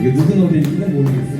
이게 누구 노래인지는 모르겠어요.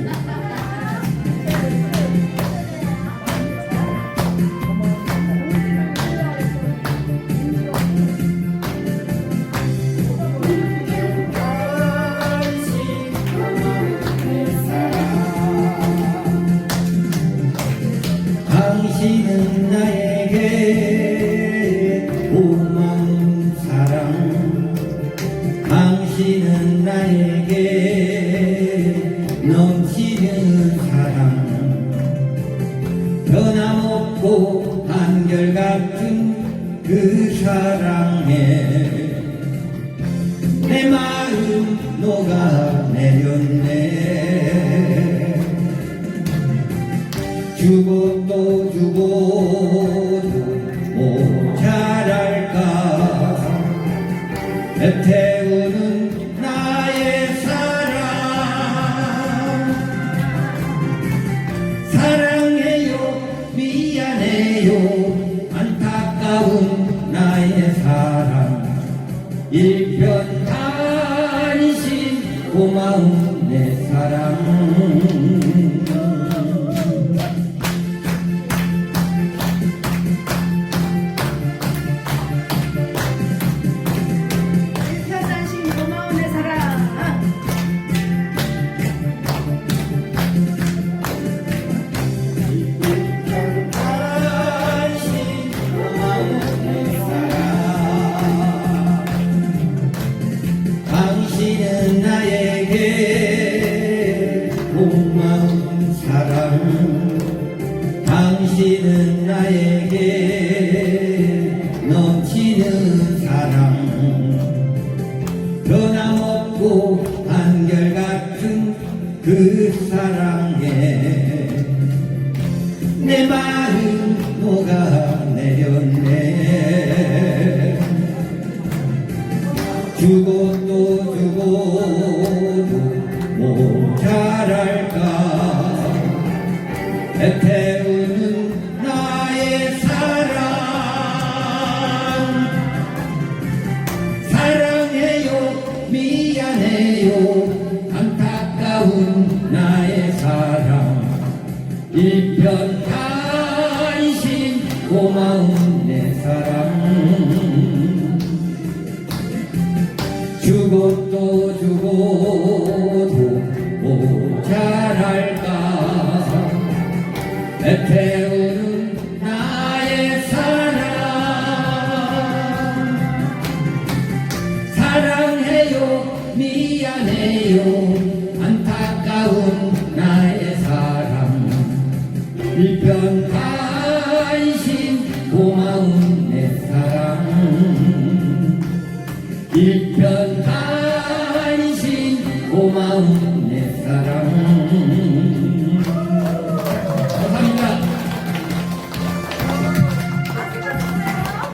변함없고 한결같은 그 사랑에 내 마음 녹아내렸네. 또 주고 모자랄까? 애태 미안해요 안타까운 나의 사랑. 일편단신 고마운 내 사랑 그 사랑에 내 마음 녹아내렸네. 주고 또 주고 모자랄까. 애태우 일편 단신 고마운 내 사랑. 주고 또 주고도 모자랄까. 애태우는 나의 사랑. 사랑해요 미안해요 불편 간신 고마운 내 사랑 일편 간